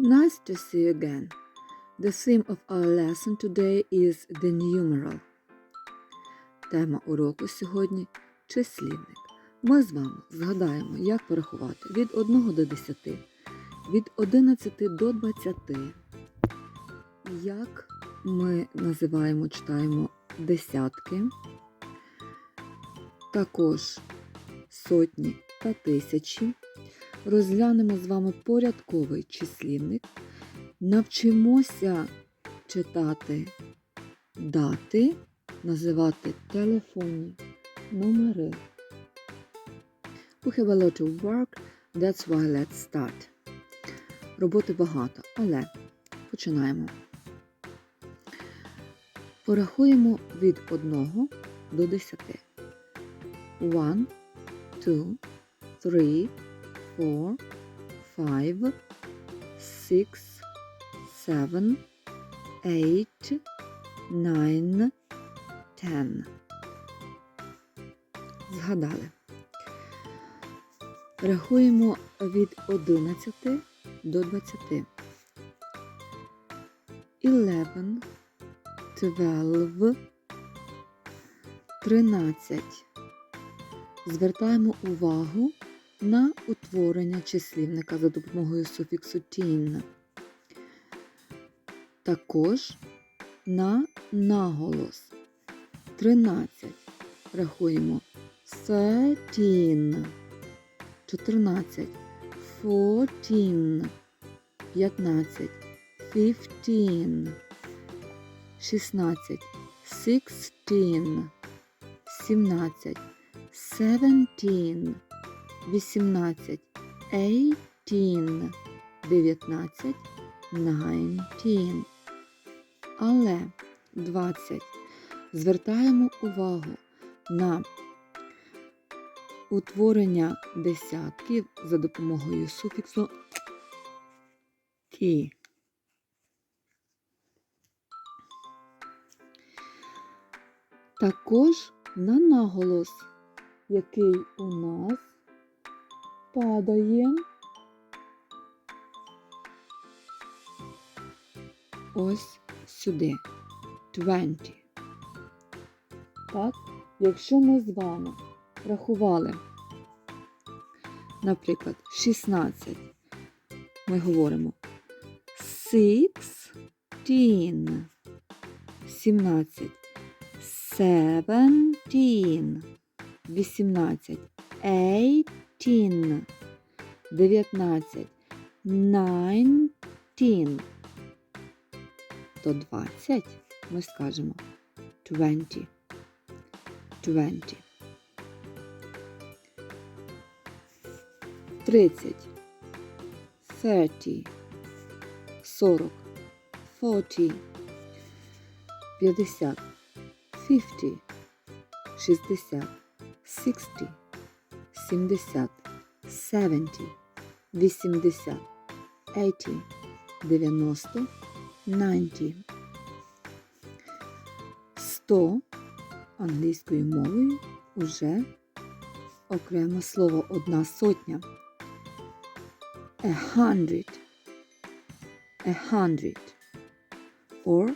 Nice to see you again. The theme of our lesson today is the numeral. Тема уроку сьогодні числівник. Ми з вами згадаємо, як порахувати від 1 до 10, від 11 до 20, як ми називаємо, читаємо десятки, також сотні та тисячі. Розглянемо з вами порядковий числівник, навчимося читати дати, називати телефонні номери. We have a lot of work, that's why let's start. Роботи багато, але починаємо. Порахуємо від 1 до 10. 1, 2, 3, 4, 5, 6, 7, 8, 9, 10. Згадали. Рахуємо від 11 до 20. 11, 12, 13. Звертаємо увагу на утворення числівника за допомогою суфіксу тін. Також на наголос. 13. Рахуємо 13. 14. 14. 15. 15. 16. 16. 17. 17. 18, 18, 19, 19. Але 20. Звертаємо увагу на утворення десятків за допомогою суфіксу ті. Також на наголос, який у нас падає. Ось сюди. 20. Так, якщо ми з вами рахували, наприклад, 16, ми говоримо 16, 17, 17, 18, 18, 19, 19, то 20 ми скажемо 20, 20. 30, 30, 40, 40, 50, 50, 60, 60, 70, 70, 80, 80, 90, 90. 100 англійською мовою уже окреме слово одна сотня. A hundred. A hundred. Or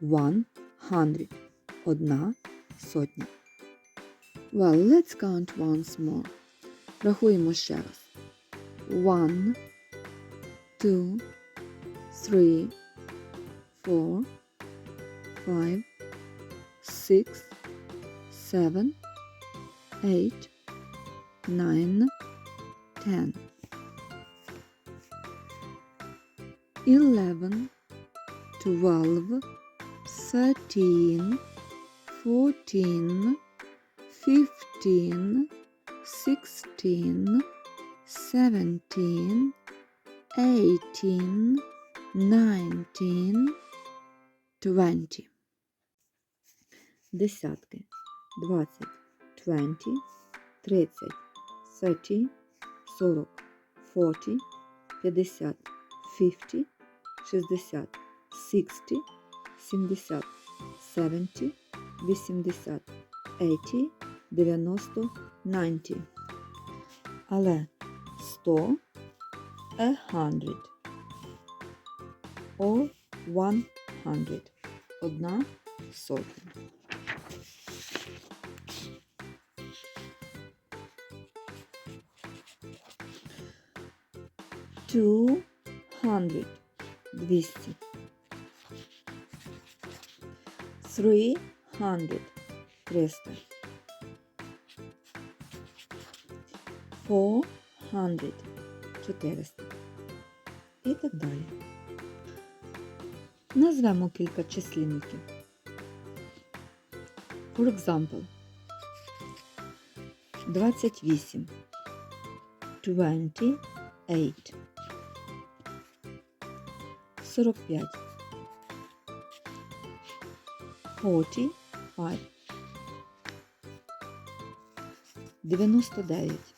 one hundred. Одна сотня. Well, let's count once more. Рахуємо ще раз. One, two, three, four, five, six, seven, eight, nine, ten. Eleven, twelve, thirteen, fourteen, fifteen sixteen, seventeen, eighteen, nineteen, twenty. Десятки. Двадцять. Twenty. Тридцять. Thirty. Сорок. Forty. П'ятдесят. Fifty. Шістдесят. Sixty. Сімдесят. Seventy. Вісімдесят. Eighty. Дев'яносто. Ninety. Але сто. A hundred. or one hundred. Одна сотня. Two hundred. Двісті. Three hundred. Триста. Four hundred. Чотириста. І так далі. Назвемо кілька числівників. For example, 28, 28, 45, 45, 99,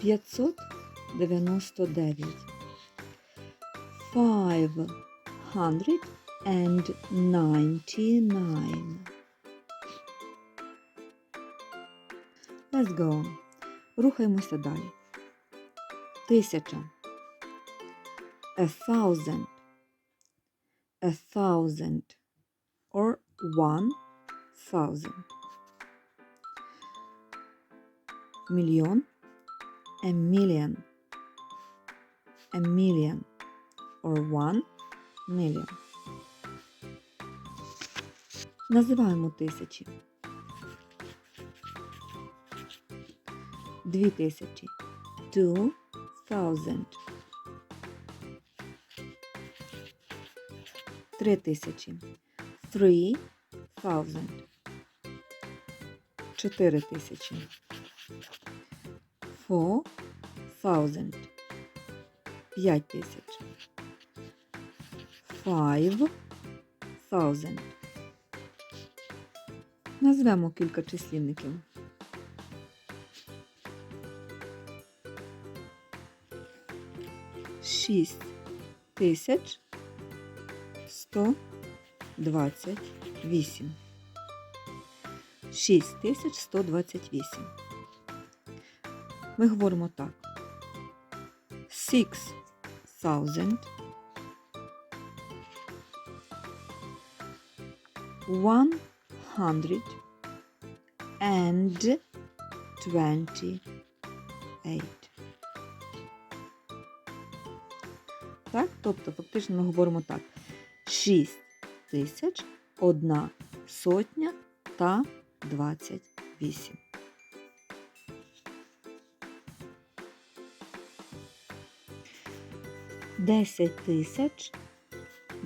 599. 599. Let's go. Рухаємося далі. Тисяча. A thousand. A thousand. Or one thousand. Мільйон – A million. A million. Or one million. Називаємо тисячі. Дві тисячі. Two thousand. Три тисячі. Three thousand. Чотири тисячі. Four thousand. П'ять тисяч. Five thousand. Назвемо кілька числівників. Шість тисяч сто двадцять вісім. Шість тисяч сто двадцять вісім ми говоримо так. Six thousand. One hundred and twenty eight. Так, тобто, фактично ми говоримо так. Шість тисяч одна сотня та двадцять вісім. 10 тисяч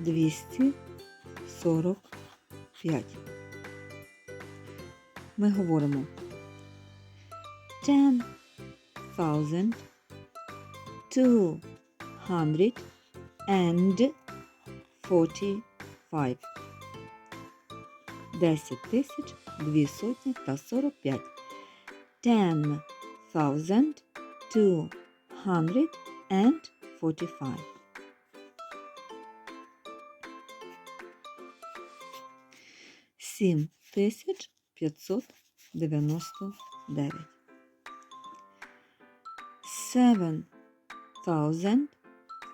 245. Ми говоримо 10 thousand two hundred and forty five. Десять тисяч дві сотні та сорок п'ять. Ten thousand two hundred and forty-five. Сім тисяч п'ятсот дев'яносто дев'ять. Seven thousand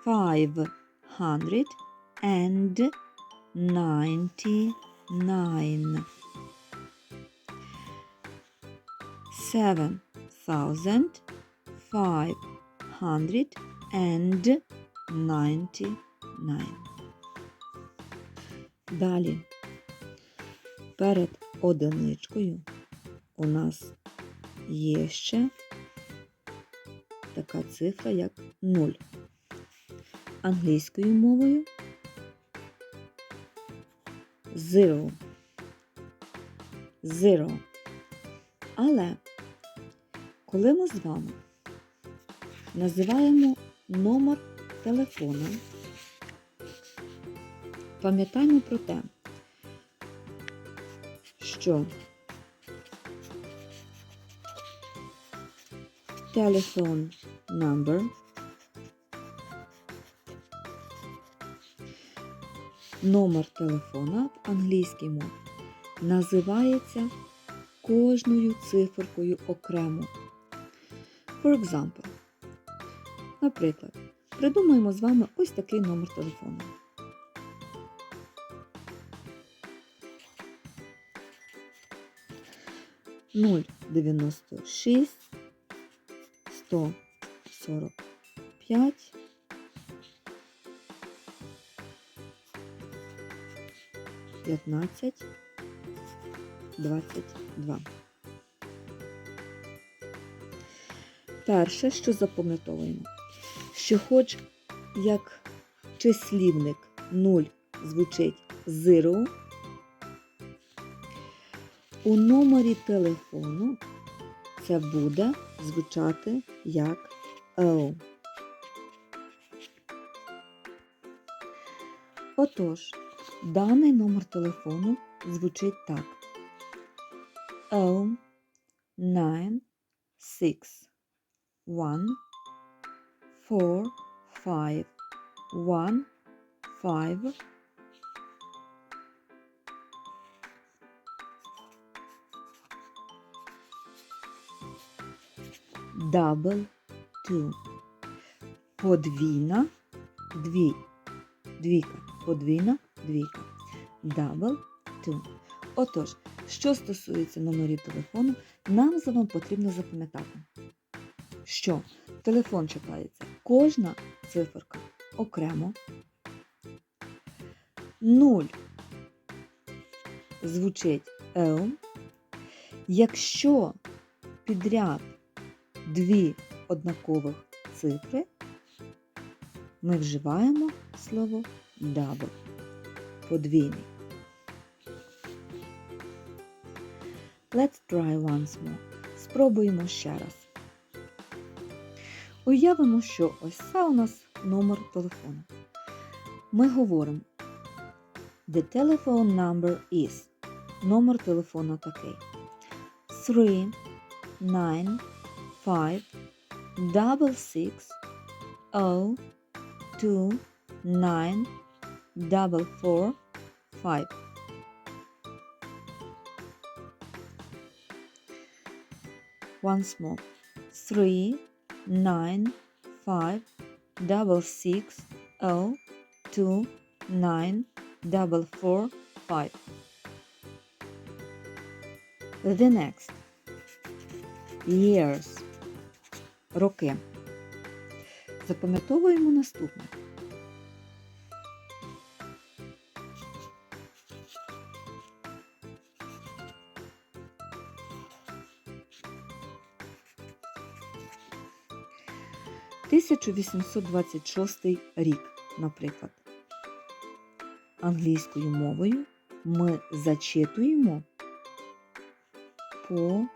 five hundred and ninety-nine. Seven thousand five hundred and ninety-nine. Далі. Перед одиничкою у нас є ще така цифра, як 0. Англійською мовою zero. Zero. Але коли ми з вами Називаємо номер телефона. Пам'ятаємо про те, що telephone number номер телефона в англійській мові називається кожною циферкою окремо. For example, наприклад, придумаємо з вами ось такий номер телефону. Нуль дев'яносто шість сто сорок п'ять п'ятнадцять двадцять два. Перше, що запам'ятовуємо, що хоч як числівник 0 звучить zero, у номері телефону це буде звучати як O. Отож, даний номер телефону звучить так. O 9 6 1 4 5 1 5 double two. Подвійна дві. Двійка. Подвійна двійка. Double two. Отож, що стосується номерів телефону, нам з вами потрібно запам'ятати, що телефон читається кожна циферка окремо. 0 звучить L. Якщо підряд дві однакових цифри, ми вживаємо слово double подвійний. Let's try once more. Спробуємо ще раз. Уявимо, що ось це у нас номер телефону. Ми говоримо The telephone number is. Номер телефону такий. 3 9 5 double six oh two nine double four five. Once more. Three nine five double six oh two nine double four five. The next years. Роки. Запам'ятовуємо наступне. Тисячу вісімсот двадцять шостий рік, наприклад. Англійською мовою ми зачитуємо по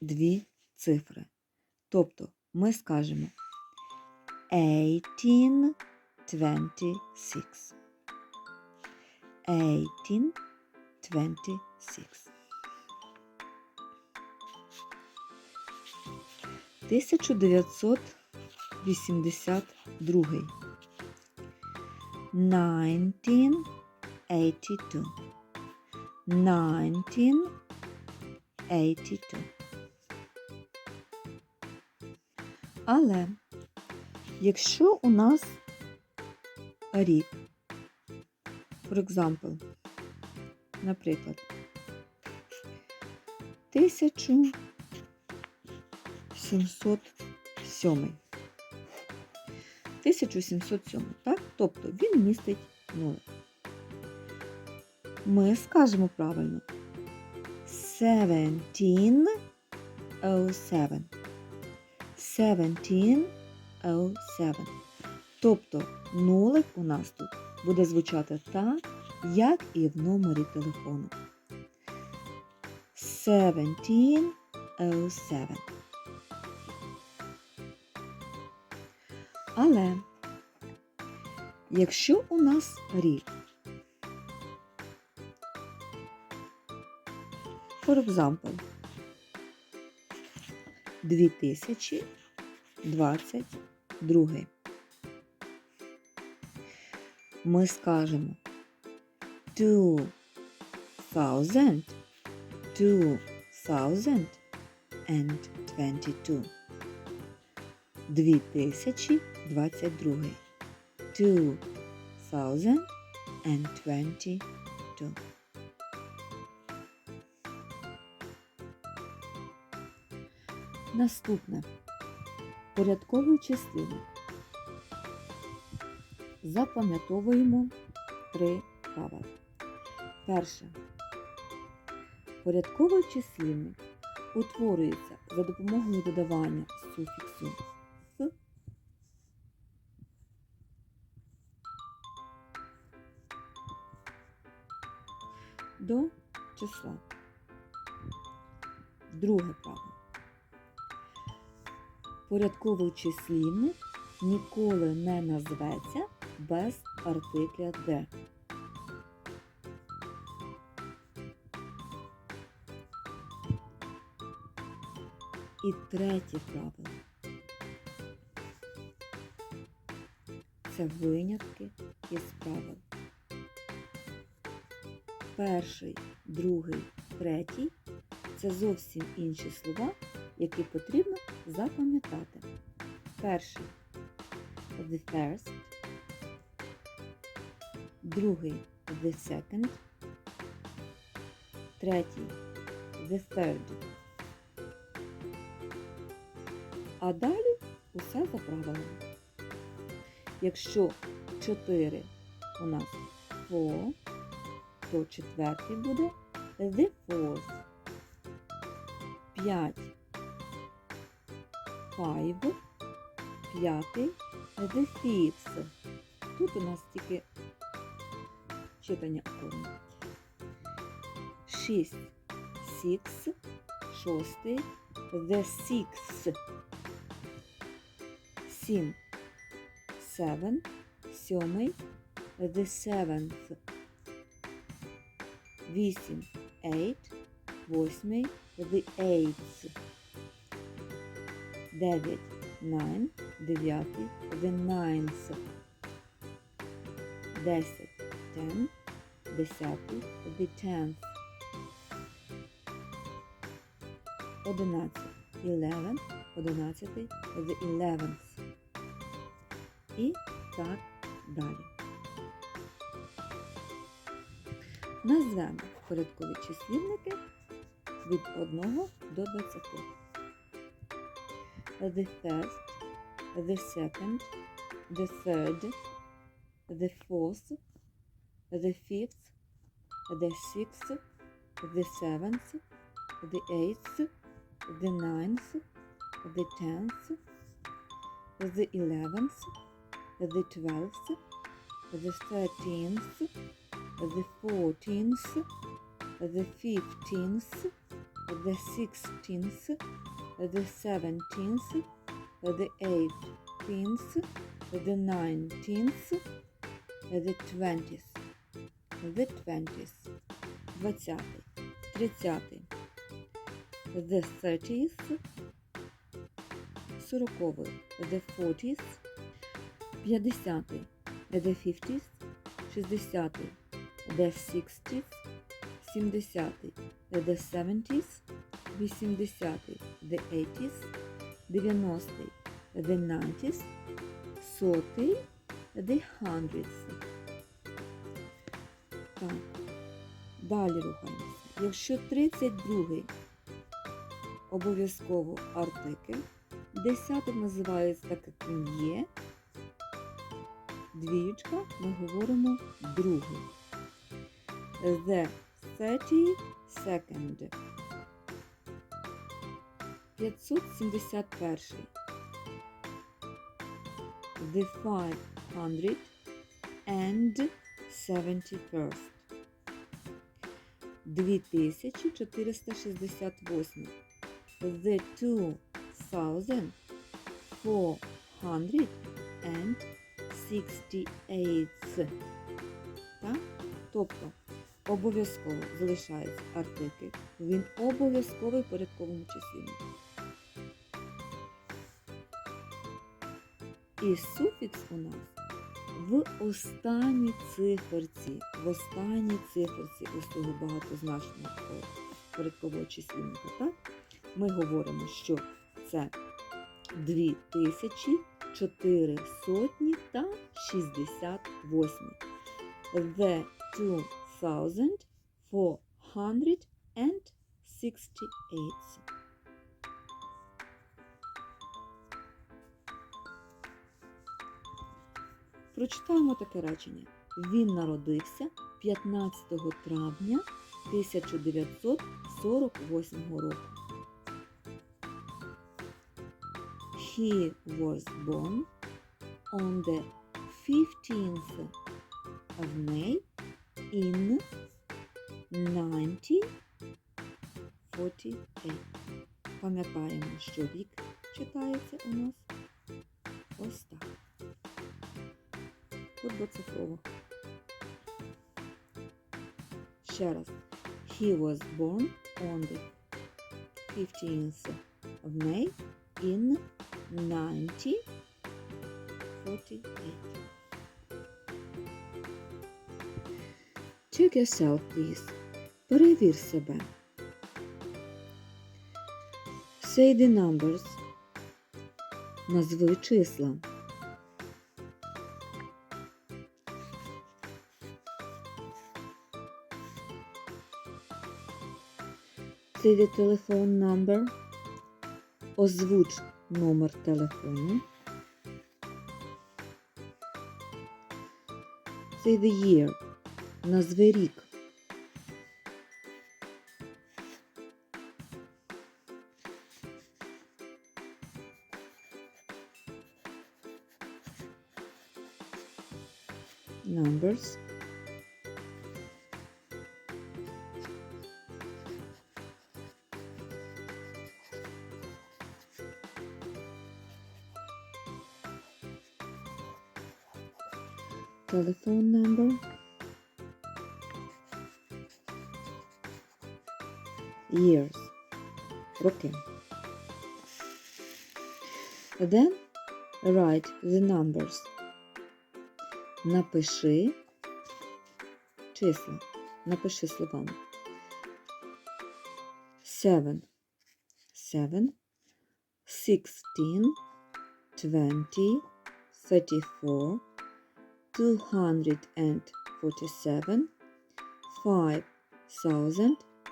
дві цифри. Тобто ми скажемо 1826. 1826. 1982. 1982. 1982. Але якщо у нас рік, for example, наприклад, 1707. 1707, так? Тобто він містить 0. Ми скажемо правильно 1707. 1707. Тобто нулик у нас тут буде звучати так, як і в номері телефону. 1707. Але якщо у нас рік, for example, 2022, ми скажемо 2000, 2022. 2022. 2022. Наступне. Порядковий числівник. Запам'ятовуємо три правила. Перше. Порядковий числівник утворюється за допомогою додавання суфіксу числа. Друге правило. Порядковий числівник ніколи не назветься без артикля «де». І третє правило. Це винятки із правил. Перший, другий, третій це зовсім інші слова, які потрібно запам'ятати. Перший the first, другий the second, третій the third. А далі усе за правилами. Якщо 4 у нас four, то четвертий буде fourth. 5 five, п'ятий fifth. Тут у нас тільки читання окорно. 6 six, шостий the sixth. 7 seven, сьомий the seventh. 8 eight, восьмий the eighth. 9 nine, дев'ятий the ninth. 10 ten, десятий the tenth. 11 eleven, одинадцятий the eleventh. І так далі. Назвемо порядкові числівники від 1 до 20. The first, the second, the third, the fourth, the fifth, the sixth, the seventh, the eighth, the ninth, the tenth, the eleventh, the twelfth, the thirteenth, the fourteenth, the fifteenth, the sixteenth, the seventeenth, the eighteenth, the nineteenth, the twentieth, the twentieth, двадцятий, тридцятий, the thirtieth, сороковий, the fortieth, п'ятдесятий, the fiftieth, шістдесятий, the sixtieth, сімдесятий, the seventieth, вісімдесятий, the eightieth, дев'яностий, the ninetieth, сотий, the hundredth. Так, далі рухаємося. Якщо 32 обов'язково артикль, десятий називається так, як він є, двієчка ми говоримо другий. The 32nd. 571. The 500 and 71st. 2468. The 2400 and 68. Так? Тобто обов'язково залишається артикль. Він обов'язковий в порядковому числівнику. І суфікс у нас в останній циферці. В останній циферці ось цього багатозначного порядкового числівника. Так? Ми говоримо, що це 2400 сотні та 68. The 2468. Прочитаємо таке речення. Він народився 15 травня 1948 року. He was born on the 15th of May in 1948. Пам'ятаємо, що рік читається у нас ось так. Тут двоцифрово. Ще раз. He was born on the 15th of May in 1948. Check yourself, please. Перевір себе. Say the numbers. Назви числа. Say the telephone number. Озвуч номер телефону. Say the year. Назви рік. Years. Роки. Then write the numbers. Напиши числа. Напиши словами. Seven. Seven. Sixteen. Twenty. Thirty-four.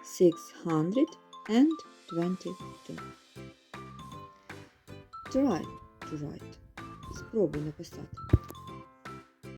247 5622 Try to write. Спробуй написати.